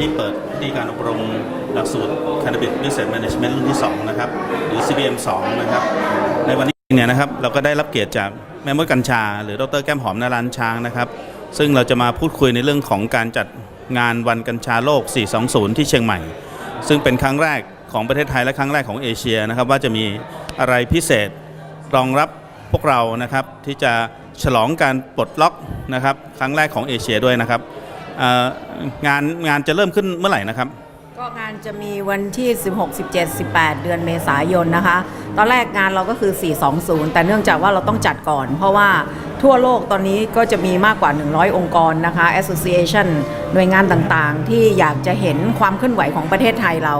ที่เปิดที่การอบรมหลักสูตร Cannabis Business Management รุ่นที่ 2 นะครับ หรือ CBM 2 นะครับ ในวันนี้เนี่ยนะครับเราก็ได้รับเกียรติจากแม่มดกัญชา หรือดรแก้มหอมนารันช้างนะครับ ซึ่งเราจะมาพูดคุยในเรื่องของการจัดงานวันกัญชาโลก 420 ที่เชียงใหม่ ซึ่งเป็นครั้งแรกของประเทศไทยและครั้งแรกของเอเชียนะครับ ว่าจะมีอะไรพิเศษรองรับพวกเรานะครับที่จะฉลองการปลดล็อกนะครับ ครั้งแรกของเอเชียด้วยนะครับ งานงานจะเริ่มขึ้นเมื่อไหร่นะครับ ก็งานจะมีวันที่ 16 17 18 เดือนเมษายนนะคะ ตอนแรกงานเราก็คือ 420 แต่เนื่องจากว่าเราต้องจัดก่อน เพราะว่าทั่วโลกตอนนี้ก็จะมีมากกว่า 100 องค์กรนะคะ association หน่วยงานต่างๆ ที่อยากจะเห็นความเคลื่อนไหวของประเทศไทยเรา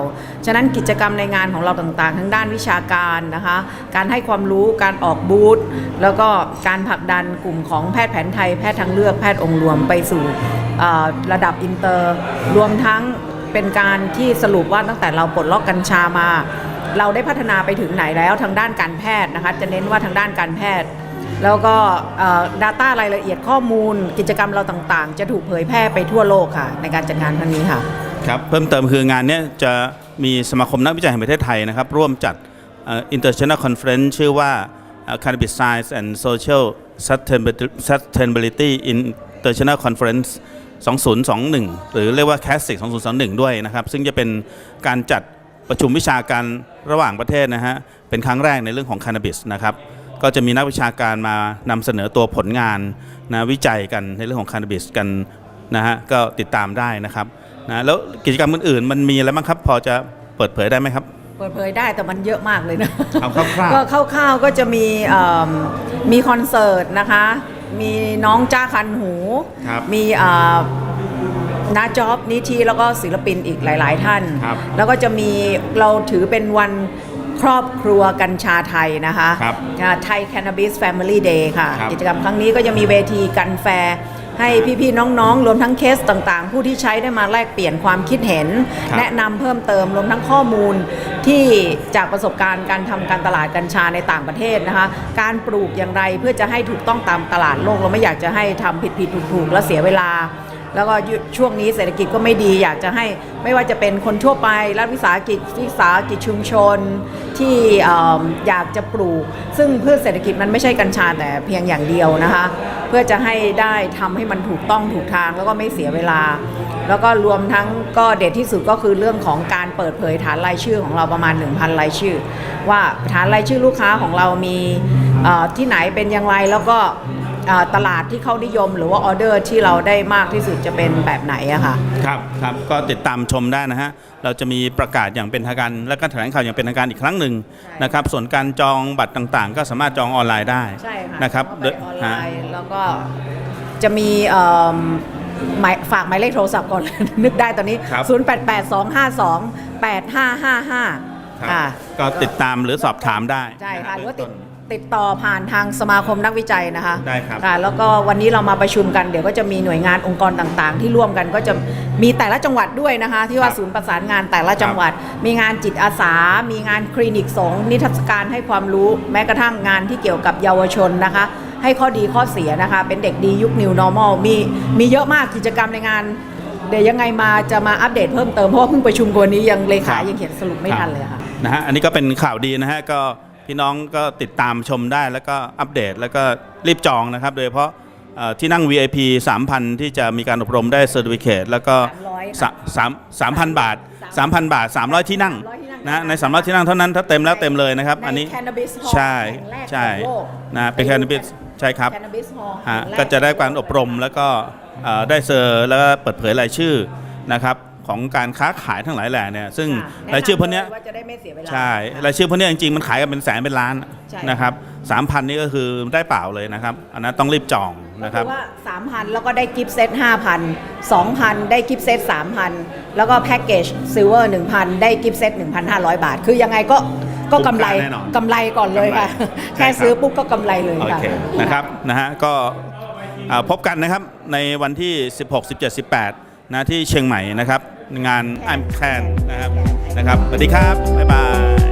ฉะนั้นกิจกรรมในงานของเราต่างๆ ทั้งด้านวิชาการนะคะ การให้ความรู้ การออกบูธ แล้วก็การผลักดันกลุ่มของแพทย์แผนไทย แพทย์ทางเลือก แพทย์องค์รวมไปสู่ระดับอินเตอร์ รวมทั้ง เป็นการที่สรุปว่าตั้งแต่เราปลดล็อกกัญชามา เราได้พัฒนาไปถึงไหนแล้วทางด้านการแพทย์นะคะจะเน้นว่าทางด้านการแพทย์ แล้วก็ data รายละเอียดข้อมูล กิจกรรมเราต่างๆ จะถูกเผยแพร่ไปทั่วโลกค่ะ ในการจัดงานครั้งนี้ค่ะ ครับเพิ่มเติมคืองานนี้จะมีสมาคมนักวิจัยแห่งประเทศไทยนะครับ ร่วมจัดอ่อ international conference ชื่อว่าเอ่อ cannabis science and social sustainability international conference 2021 หรือเรียกว่า CASIC 2021 ด้วยนะครับ ซึ่งจะเป็นการจัดประชุมวิชาการระหว่างประเทศนะฮะ เป็นครั้งแรกในเรื่องของ cannabis นะครับ ก็จะมีนักวิชาการมานำเสนอตัวผลงานนะวิจัยกันในเรื่องของ cannabis กันนะฮะ ก็ติดตามได้นะครับนะแล้วกิจกรรมอื่นๆ มันมีอะไรบ้างครับ พอจะเปิดเผยได้ไหมครับเปิดเผยได้แต่มันเยอะมากเลยนะเอาคร่าวๆก็คร่าวๆก็จะมีเอิ่มมีคอนเสิร์ตนะคะ มีน้องจ้าคันหู ครับ มีเอ่อนาจ็อบนิทีแล้วก็ศิลปินอีกหลาย ๆ ท่าน ครับแล้วก็จะมีเราถือเป็นวันครอบครัวกัญชาไทยนะคะครับไทยแค n น a บิสแฟมิลี่เดย์ค่ะ ครับ กิจกรรมครั้งนี้ก็จะมีเวทีกันแฟร์ ให้พี่ๆน้องๆ รวมทั้งเคสต่างๆ ผู้ที่ใช้ได้มาแลกเปลี่ยนความคิดเห็น ครับ แนะนำเพิ่มเติมรวมทั้งข้อมูลที่จากประสบการณ์การทำการตลาดกัญชาในต่างประเทศนะคะ การปลูกอย่างไรเพื่อจะให้ถูกต้องตามตลาดโลกเราไม่อยากจะให้ทำผิดผิดถูกถูกๆแล้วเสียเวลา แล้วก็ยุช่วงนี้เศรษฐกิจก็ไม่ดี อยากจะให้ไม่ว่าจะเป็นคนทั่วไปรัฐวิสาหกิจวิสาหกิจชุมชน ที่อยากจะปลูก ซึ่งพืชเศรษฐกิจมันไม่ใช่กัญชาแต่เพียงอย่างเดียวนะคะ เพื่อจะให้ได้ทำให้มันถูกต้องถูกทางแล้วก็ไม่เสียเวลา แล้วก็รวมทั้งก็เด็ดที่สุดก็คือเรื่องของการเปิดเผยฐานรายชื่อของเราประมาณ 1,000 รายชื่อ ว่าฐานรายชื่อลูกค้าของเรามีที่ไหนเป็นอย่างไรแล้วก็ ตลาดที่เขานิยม หรือว่าออเดอร์ที่เราได้มากที่สุดจะเป็นแบบไหนอะค่ะ ครับครับก็ติดตามชมได้นะฮะ เราจะมีประกาศอย่างเป็นทางการ และก็แถลงข่าวอย่างเป็นทางการอีกครั้งหนึ่งใช่ นะครับ ส่วนการจองบัตรต่างๆ ก็สามารถจองออนไลน์ได้ใช่ค่ะนะครับเข้าไปออนไลฮะ น์แล้วก็จะมีเอิ่มหมายฝากหมายเลขโทรศัพท์ก่อน นึกได้ตอนนี้ ครับ 0882528555 ครับค่ะ ก็ติดตามหรือสอบถามได้ใช่ค่ะหรือว่าติดเบื้ง ต้นติดต่อผ่านทางสมาคมนักวิจัยนะคะได้ครับ ค่ะแล้วก็วันนี้เรามาประชุมกันเดี๋ยวก็จะมีหน่วยงานองค์กรต่างๆ ที่ร่วมกันก็จะมีแต่ละจังหวัดด้วยนะคะ ที่ว่าครับศูนย์ประสานงานแต่ละจังหวัด มีงานจิตอาสา มีงานคลินิกสงฆ์นิทรรศการให้ความรู้แม้กระทั่งงานที่เกี่ยวกับเยาวชนนะคะ ให้ข้อดีข้อเสียนะคะ เป็นเด็กดียุค New Normal มีมีเยอะมากกิจกรรมในงาน เดี๋ยวยังไงมาจะมาอัปเดตเพิ่มเติมเพราะว่าเพิ่งประชุมกันวันนี้ยังเลขาครับ ยังเขียนสรุปไม่ทันเลยค่ะ นะฮะอันนี้ก็เป็นข่าวดีนะฮะก็ พี่น้องก็ติดตามชมได้แล้วก็อัปเดตแล้วก็รีบจองนะครับ โดยเฉพาะเอ่อที่นั่ง VIP 3,000 ที่จะมีการอบรมได้เซอร์ติฟิเคตแล้วก็300สะสามสามพันบาท 3,000 บาท 300 ที่นั่ง300ที่นั่งนะใน300ที่นั่งเท่านั้นถ้าเต็มแล้วเต็มเลยนะครับในอันนี้ Cannabis Hall ใช่แห่งแรกใช่ของโลกนะเป็นแค n น a บิสใช่ครับ Cannabis Hall ฮะแห่งแรก็จะได้การอบรมแล้วก็เอ่อได้เซอร์แล้วก็เปิดเผยรายชื่อนะครับ ของการค้าขายทั้งหลายแหล่เนี่ยซึ่งค่ะรายชื่อพวกเนี้ยแะำลว่าจะได้ไม่เสียเวลา ใช่รายชื่อพวกเนี้ยจริงๆมันขายกันเป็นแสนเป็นล้านใช่ นะครับสามพันนี่ก็คือได้เปล่าเลยนะครับ อันนั้นต้องรีบจองก็นะครับคือว่า3,000 แล้วก็ได้กิฟต์เซต5,000 2,000 ได้กิฟต์เซต3,000 แล้วก็แพ็กเกจซิลเวอร์1,000 ได้กิฟต์เซต1,500 บาท คือยังไงก็ก็กำไรคุ้มค่าแน่นอนกำไรก่อนเลยค่ะ กำไรแค่ใช่ครับซื้อปุ๊บก็กำไรเลยโอค่ะ เคนะครับนะฮะก็อ่าพบกันนะครับในวันที่ 16 17 18นะที่เชียงใหม่นะครับ งาน I'm Can นะครับนะครับสวัสดีครับบ๊ายบาย